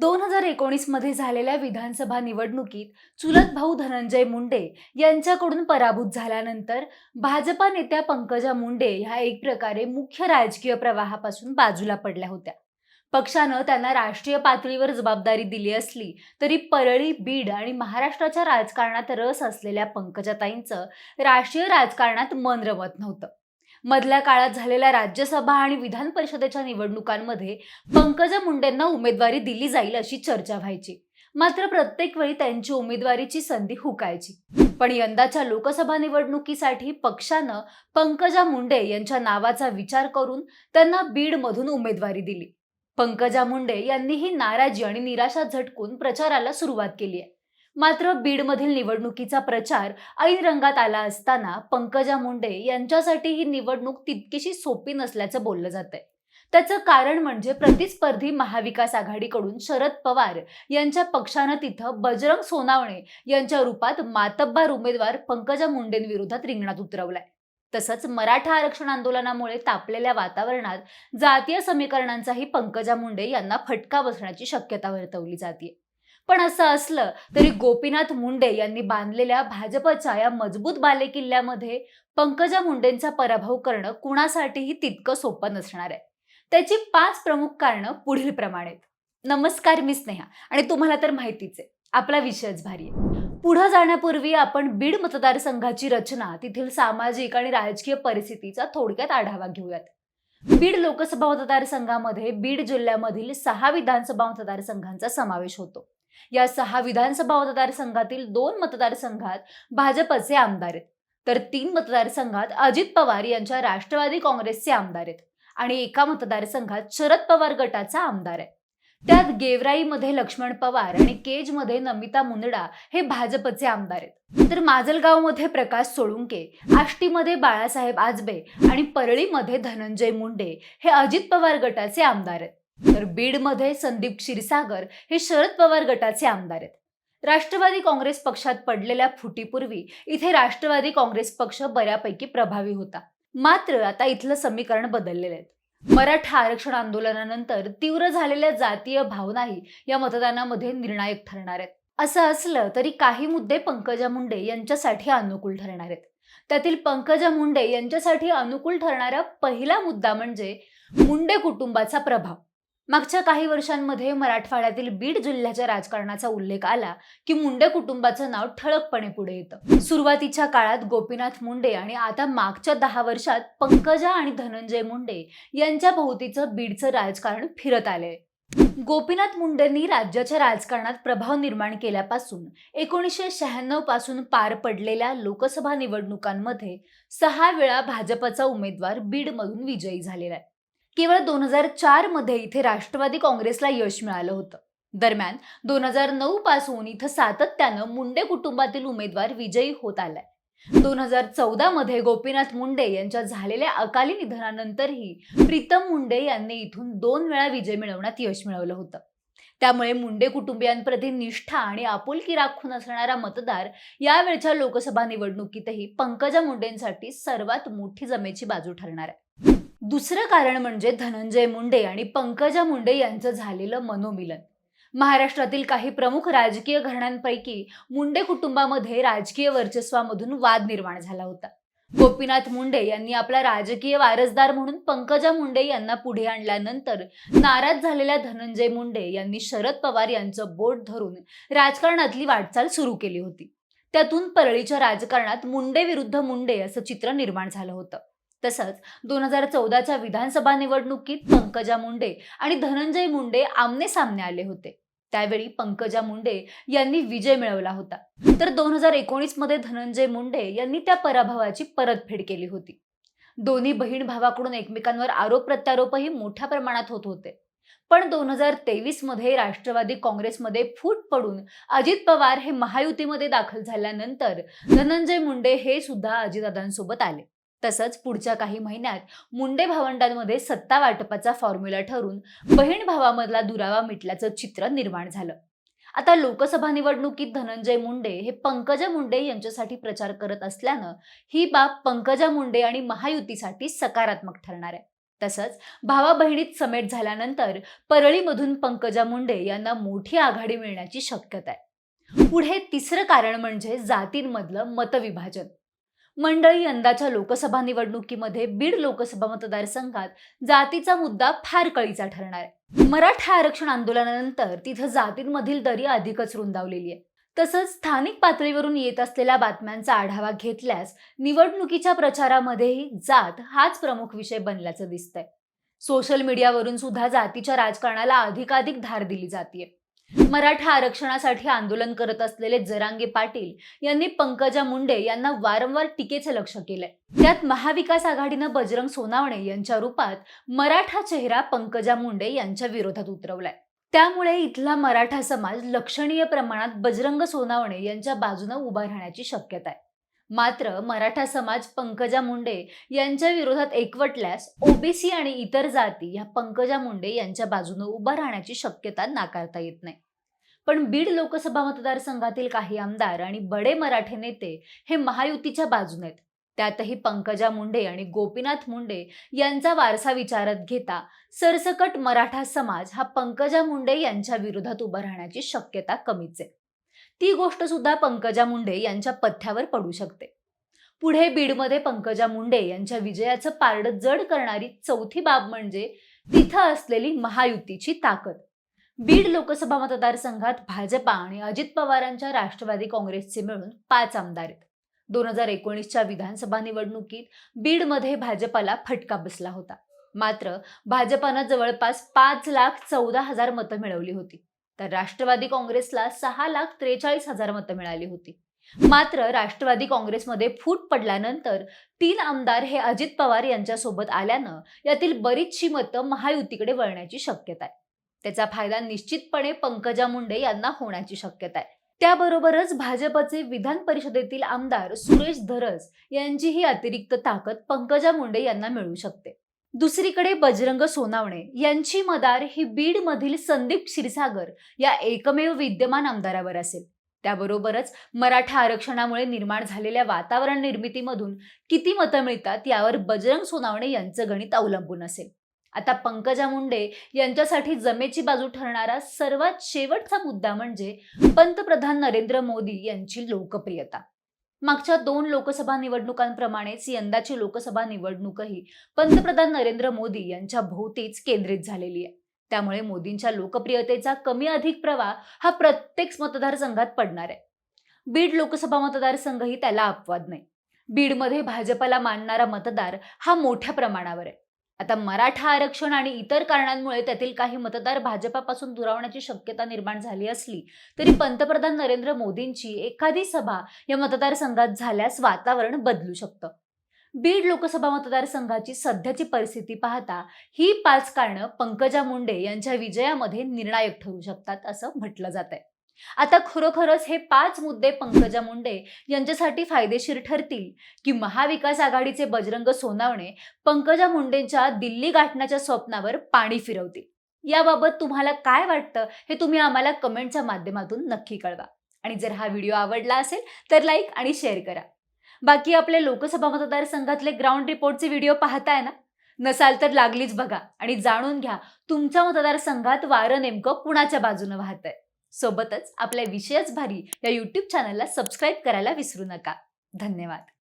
दोन हजार एकोणीसमध्ये झालेल्या विधानसभा निवडणुकीत चुलत भाऊ धनंजय मुंडे यांच्याकडून पराभूत झाल्यानंतर भाजपा नेत्या पंकजा मुंडे ह्या एक प्रकारे मुख्य राजकीय प्रवाहापासून बाजूला पडल्या होत्या. पक्षानं त्यांना राष्ट्रीय पातळीवर जबाबदारी दिली असली तरी परळी बीड आणि महाराष्ट्राच्या राजकारणात रस असलेल्या पंकजाताईंचं राष्ट्रीय राजकारणात मन रमत नव्हतं. मधल्या काळात झालेल्या राज्यसभा आणि विधान परिषदेच्या निवडणुकांमध्ये पंकजा मुंडेंना उमेदवारी दिली जाईल अशी चर्चा व्हायची. मात्र प्रत्येक वेळी त्यांची उमेदवारीची संधी हुकायची. पण यंदाच्या लोकसभा निवडणुकीसाठी पक्षानं पंकजा मुंडे यांच्या नावाचा विचार करून त्यांना बीडमधून उमेदवारी दिली. पंकजा मुंडे यांनीही नाराजी आणि निराशा झटकून प्रचाराला सुरुवात केली आहे. मात्र बीडमधील निवडणुकीचा प्रचार ऐन रंगात आला असताना पंकजा मुंडे यांच्यासाठी ही निवडणूक तितकीशी सोपी नसल्याचं बोललं जात आहे त्याचं कारण म्हणजे प्रतिस्पर्धी महाविकास आघाडीकडून शरद पवार यांच्या पक्षानं तिथं बजरंग सोनावणे यांच्या रूपात मातब्बार उमेदवार पंकजा मुंडेंविरोधात रिंगणात उतरवलाय. तसंच मराठा आरक्षण आंदोलनामुळे तापलेल्या वातावरणात जातीय समीकरणांचाही पंकजा मुंडे यांना फटका बसण्याची शक्यता वर्तवली जाते पण असं असलं तरी गोपीनाथ मुंडे यांनी बांधलेल्या भाजपच्या या मजबूत बालेकिल्ल्यामध्ये पंकजा मुंडेंचा पराभव करणं कुणासाठीही तितकं सोपं नसणार आहे. त्याची पाच प्रमुख कारणं पुढील प्रमाणे आहेत. नमस्कार मी स्नेहा आणि तुम्हाला तर माहितीच आहे आपला विषयच भारी आहे. पुढं जाण्यापूर्वी आपण बीड मतदारसंघाची रचना तेथील सामाजिक आणि राजकीय परिस्थितीचा थोडक्यात आढावा घेऊयात. बीड लोकसभा मतदारसंघामध्ये बीड जिल्ह्यामधील सहा विधानसभा मतदारसंघांचा समावेश होतो. या सहा विधानसभा मतदारसंघातील दोन मतदारसंघात भाजपचे आमदार आहेत. तर तीन मतदारसंघात अजित पवार यांच्या राष्ट्रवादी काँग्रेसचे आमदार आहेत आणि एका मतदारसंघात शरद पवार गटाचा आमदार आहे. त्यात गेवराईमध्ये लक्ष्मण पवार आणि केजमध्ये नमिता मुंदडा हे भाजपचे आमदार आहेत. तर माजलगावमध्ये प्रकाश सोळुंके आष्टीमध्ये बाळासाहेब आजबे आणि परळीमध्ये धनंजय मुंडे हे अजित पवार गटाचे आमदार आहेत. तर बीडमध्ये संदीप क्षीरसागर हे शरद पवार गटाचे आमदार आहेत. राष्ट्रवादी काँग्रेस पक्षात पडलेल्या फुटीपूर्वी इथे राष्ट्रवादी काँग्रेस पक्ष बऱ्यापैकी प्रभावी होता. मात्र आता इथलं समीकरण बदललेलं आहे. मराठा आरक्षण आंदोलनानंतर तीव्र झालेल्या जातीय भावनाही या मतदानामध्ये निर्णायक ठरणार आहेत. असं असलं तरी काही मुद्दे पंकजा मुंडे यांच्यासाठी अनुकूल ठरणार आहेत. त्यातील पंकजा मुंडे यांच्यासाठी अनुकूल ठरणारा पहिला मुद्दा म्हणजे मुंडे कुटुंबाचा प्रभाव. मागच्या काही वर्षांमध्ये मराठवाड्यातील बीड जिल्ह्याच्या राजकारणाचा उल्लेख आला की मुंडे कुटुंबाचं नाव ठळकपणे पुढे येतं. सुरुवातीच्या काळात गोपीनाथ मुंडे आणि आता मागच्या दहा वर्षात पंकजा आणि धनंजय मुंडे यांच्या भोवतीचं बीडचं राजकारण फिरत आलंय. गोपीनाथ मुंडेंनी राज्याच्या राजकारणात प्रभाव निर्माण केल्यापासून एकोणीसशे शहाण्णवपासून पार पडलेल्या लोकसभा निवडणुकांमध्ये सहा वेळा भाजपचा उमेदवार बीडमधून विजयी झालेला आहे. केवळ दोन हजार चारमध्ये इथे राष्ट्रवादी काँग्रेसला यश मिळालं होतं. दरम्यान दोन हजार नऊ पासून इथं सातत्यानं मुंडे कुटुंबातील उमेदवार विजयी होत आलाय. दोन हजार चौदा मध्ये गोपीनाथ मुंडे यांच्या झालेल्या अकाली निधनानंतरही प्रीतम मुंडे यांनी इथून दोन वेळा विजय मिळवण्यात यश मिळवलं होतं. त्यामुळे मुंडे कुटुंबियांप्रती निष्ठा आणि आपुलकी राखून असणारा मतदार यावेळच्या लोकसभा निवडणुकीतही पंकजा मुंडेंसाठी सर्वात मोठी जमेची बाजू ठरणार आहे. दुसरं कारण म्हणजे धनंजय मुंडे आणि पंकजा मुंडे यांचं झालेलं मनोमिलन. महाराष्ट्रातील काही प्रमुख राजकीय घराण्यांपैकी मुंडे कुटुंबामध्ये राजकीय वर्चस्वामधून वाद निर्माण झाला होता. गोपीनाथ मुंडे यांनी आपला राजकीय वारसदार म्हणून पंकजा मुंडे यांना पुढे आणल्यानंतर नाराज झालेल्या धनंजय मुंडे यांनी शरद पवार यांचं बोट धरून राजकारणातली वाटचाल सुरू केली होती. त्यातून परळीच्या राजकारणात मुंडे विरुद्ध मुंडे असं चित्र निर्माण झालं होतं. तसंच दोन हजार चौदाच्या विधानसभा निवडणुकीत पंकजा मुंडे आणि धनंजय मुंडे आमने सामने आले होते. त्यावेळी पंकजा मुंडे यांनी विजय मिळवला होता. तर दोन हजार एकोणीसमध्ये धनंजय मुंडे यांनी त्या पराभवाची परतफेड केली होती. दोन्ही बहीण भावाकडून एकमेकांवर आरोप प्रत्यारोपही मोठ्या प्रमाणात होत होते. पण दोन हजार तेवीसमध्ये राष्ट्रवादी काँग्रेसमध्ये फूट पडून अजित पवार हे महायुतीमध्ये दाखल झाल्यानंतर धनंजय मुंडे हे सुद्धा अजितदादांसोबत आले. तसंच पुढच्या काही महिन्यात मुंडे भावंडांमध्ये सत्ता वाटपाचा फॉर्म्युला ठरून बहीण भावामधला दुरावा मिटल्याचं चित्र निर्माण झालं. आता लोकसभा निवडणुकीत धनंजय मुंडे हे पंकजा मुंडे यांच्यासाठी प्रचार करत असल्यानं ही बाब पंकजा मुंडे आणि महायुतीसाठी सकारात्मक ठरणार आहे. तसंच भावा बहिणीत समेट झाल्यानंतर परळीमधून पंकजा मुंडे यांना मोठी आघाडी मिळण्याची शक्यता आहे. पुढे तिसरं कारण म्हणजे जातींमधलं मतविभाजन. मंडळी यंदाच्या लोकसभा निवडणुकीमध्ये बीड लोकसभा मतदारसंघात जातीचा मुद्दा फार कळीचा ठरणार. आहे मराठा आरक्षण आंदोलनानंतर तिथं जातींमधील दरी अधिकच रुंदावलेली आहे. तसंच स्थानिक पातळीवरून येत असलेल्या बातम्यांचा आढावा घेतल्यास निवडणुकीच्या प्रचारामध्येही जात हाच प्रमुख विषय बनल्याचं दिसतंय. सोशल मीडियावरून सुद्धा जातीच्या राजकारणाला अधिकाधिक धार दिली जाते मराठा आरक्षणासाठी आंदोलन करत असलेले जरांगे पाटील यांनी पंकजा मुंडे यांना वारंवार टीकेचं लक्ष केलंय. त्यात महाविकास आघाडीनं बजरंग सोनावणे यांच्या रूपात मराठा चेहरा पंकजा मुंडे यांच्या विरोधात उतरवलाय. त्यामुळे इथला मराठा समाज लक्षणीय प्रमाणात बजरंग सोनावणे यांच्या बाजूने उभा राहण्याची शक्यता आहे. मात्र मराठा समाज पंकजा मुंडे यांच्या विरोधात एकवटल्यास ओबीसी आणि इतर जाती ह्या पंकजा मुंडे यांच्या बाजूने उभा राहण्याची शक्यता नाकारता येत नाही. पण बीड लोकसभा मतदारसंघातील काही आमदार आणि बडे मराठे नेते हे महायुतीच्या बाजूने आहेत. त्यातही पंकजा मुंडे आणि गोपीनाथ मुंडे यांचा वारसा विचारात घेता सरसकट मराठा समाज हा पंकजा मुंडे यांच्या विरोधात उभा राहण्याची शक्यता कमीच आहे. ती गोष्ट सुद्धा पंकजा मुंडे यांच्या पथ्यावर पडू शकते. पुढे बीडमध्ये पंकजा मुंडे यांच्या विजयाचं पारडं जड करणारी चौथी बाब म्हणजे तिथं असलेली महायुतीची ताकद. बीड लोकसभा मतदारसंघात भाजपा आणि अजित पवारांच्या राष्ट्रवादी काँग्रेसचे मिळून पाच आमदार आहेत. दोन हजार एकोणीसच्या विधानसभा निवडणुकीत बीडमध्ये भाजपाला फटका बसला होता. मात्र भाजपानं जवळपास पाच लाख चौदा हजार मतं मिळवली होती. तर राष्ट्रवादी काँग्रेसला सहा लाख त्रेचाळीस हजार मतं मिळाली होती. मात्र राष्ट्रवादी काँग्रेसमध्ये फूट पडल्यानंतर तीन आमदार हे अजित पवार यांच्यासोबत आल्यानं यातील बरीचशी मतं महायुतीकडे वळण्याची शक्यता आहे. त्याचा फायदा निश्चितपणे पंकजा मुंडे यांना होण्याची शक्यता आहे. त्याबरोबरच भाजपचे विधान परिषदेतील आमदार सुरेश धरस यांचीही अतिरिक्त ताकद पंकजा मुंडे यांना मिळू शकते. दुसरीकडे बजरंग सोनावणे यांची मदार ही बीडमधील संदीप क्षीरसागर या एकमेव विद्यमान आमदारावर असेल. त्याबरोबरच मराठा आरक्षणामुळे निर्माण झालेल्या वातावरण निर्मितीमधून किती मतं मिळतात यावर बजरंग सोनावणे यांचं गणित अवलंबून असेल. आता पंकजा मुंडे यांच्यासाठी जमेची बाजू ठरणारा सर्वात शेवटचा मुद्दा म्हणजे पंतप्रधान नरेंद्र मोदी यांची लोकप्रियता. मागच्या दोन लोकसभा निवडणुकांप्रमाणेच यंदाची लोकसभा निवडणूकही पंतप्रधान नरेंद्र मोदी यांच्या भोवतीच केंद्रित झालेली आहे. त्यामुळे मोदींच्या लोकप्रियतेचा कमी अधिक प्रवाह हा प्रत्येक मतदारसंघात पडणार आहे. बीड लोकसभा मतदारसंघही त्याला अपवाद नाही. बीडमध्ये भाजपला मानणारा मतदार हा मोठ्या प्रमाणावर आहे. आता मराठा आरक्षण आणि इतर कारणांमुळे त्यातील काही मतदार भाजपापासून दुरावण्याची शक्यता निर्माण झाली असली तरी पंतप्रधान नरेंद्र मोदींची एखादी सभा या मतदारसंघात झाल्यास वातावरण बदलू शकतं. बीड लोकसभा मतदारसंघाची सध्याची परिस्थिती पाहता ही पाच कारणं पंकजा मुंडे यांच्या विजयामध्ये निर्णायक ठरू शकतात असं म्हटलं जात आहे आता खरोखरच हे पाच मुद्दे पंकजा मुंडे यांच्यासाठी फायदेशीर ठरतील की महाविकास आघाडीचे बजरंग सोनावणे पंकजा मुंडेंच्या दिल्ली गाठण्याच्या स्वप्नावर पाणी फिरवतील. याबाबत तुम्हाला काय वाटतं हे तुम्ही आम्हाला कमेंटच्या माध्यमातून नक्की कळवा. आणि जर हा व्हिडिओ आवडला असेल तर लाईक आणि शेअर करा. बाकी आपले लोकसभा मतदारसंघातले ग्राउंड रिपोर्टचे व्हिडिओ पाहताय ना? नसाल तर लागलीच बघा आणि जाणून घ्या तुमच्या मतदारसंघात वारं नेमकं कुणाच्या बाजूनं वाहत आहे सोबतच आपल्या विषयच भारी या यूट्यूब चॅनलला सबस्क्राईब करायला विसरू नका. धन्यवाद.